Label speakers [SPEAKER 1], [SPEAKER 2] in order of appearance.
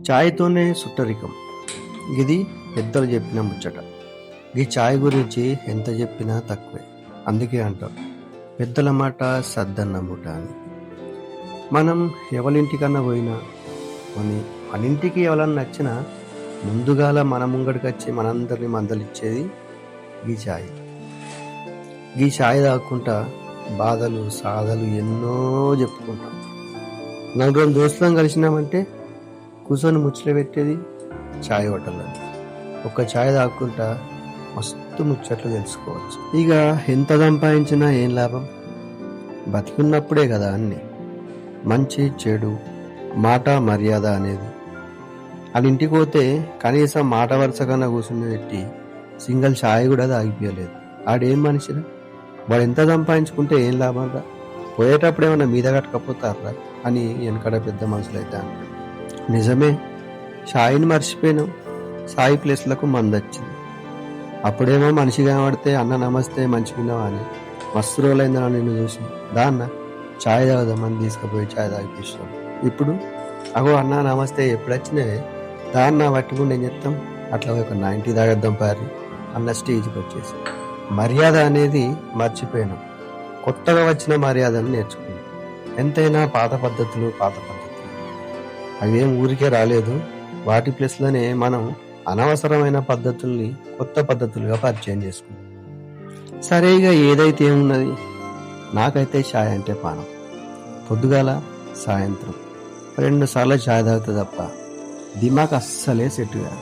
[SPEAKER 1] ఛాయ్తోనే సుట్టరికం. ఇది పెద్దలు చెప్పిన ముచ్చట. ఈ ఛాయ్ గురించి ఎంత చెప్పినా తక్కువే. అందుకే అంటారు పెద్దల మాట సద్దన్నముట అని మనం ఎవరింటికన్నా పోయినా మన మనింటికి ఎవరన్నా నచ్చినా ముందుగాల మన ముంగడికి వచ్చి మనందరినీ మందలిచ్చేది ఈ ఛాయ్ ఈ ఛాయ్ తాగుకుంటా బాధలు సాధలు ఎన్నో చెప్పుకుంటాం. నలుగురు దోస్తులను కలిసినామంటే కూర్చొని ముచ్చట పెట్టేది ఛాయ్ హోటల్లో ఒక్క ఛాయ్ తాగుకుంటా మస్తు ముచ్చట్లు తెలుసుకోవచ్చు. ఇక ఎంత సంపాదించినా ఏం లాభం? బతికున్నప్పుడే కదా అన్ని. మంచి చెడు మాట మర్యాద అనేది. వాళ్ళ ఇంటికి పోతే కనీసం మాట వరుస కన్నా కూర్చుని పెట్టి సింగిల్ ఛాయ్ కూడా తాగిపోయలేదు ఆడేం మనిషిరా? వాడు ఎంత సంపాదించుకుంటే ఏం లాభం రా పోయేటప్పుడు ఏమైనా మీద కట్టకపోతారా? అని వెనకడ పెద్ద మనుషులు అయితే అంటారు. నిజమే షాయిని మర్చిపోయాను సాయి ప్లేస్లకు మందొచ్చింది. అప్పుడేమో మనిషి కనబడితే అన్న నమస్తే మంచిగున్నావా అని మస్తు రోజులైందా నిన్ను చూసి. దా అన్న ఛాయ్ తాగుదామని తీసుకుపోయి ఛాయ్ తాగిపిస్తాం ఇప్పుడు? అగో అన్న నమస్తే ఎప్పుడు వచ్చినవే దా అన్న పట్టుకుంటే ఏం చెప్తాం అట్లా ఒక నైంటీ తాగేద్దాం పారి అన్న స్టేజ్కి వచ్చేసి. మర్యాద అనేది మర్చిపోయాను. కొత్తగా వచ్చిన మర్యాదను నేర్చుకున్నాను ఎంతైనా పాత పద్ధతులు పాత పద్ధతులు. అవేం ఊరికే రాలేదు. వాటి ప్లేస్లోనే మనం అనవసరమైన పద్ధతుల్ని కొత్త పద్ధతులుగా పరిచయం చేసుకున్నాం సరే ఇక ఏదైతే ఏమున్నది నాకైతే ఛాయ్ అంటే పానం. పొద్దుగాల సాయంత్రం. రెండు సార్లు ఛాయ్ తాగుతా తప్ప దిమాగ్ అస్సలే సెట్ కాదు.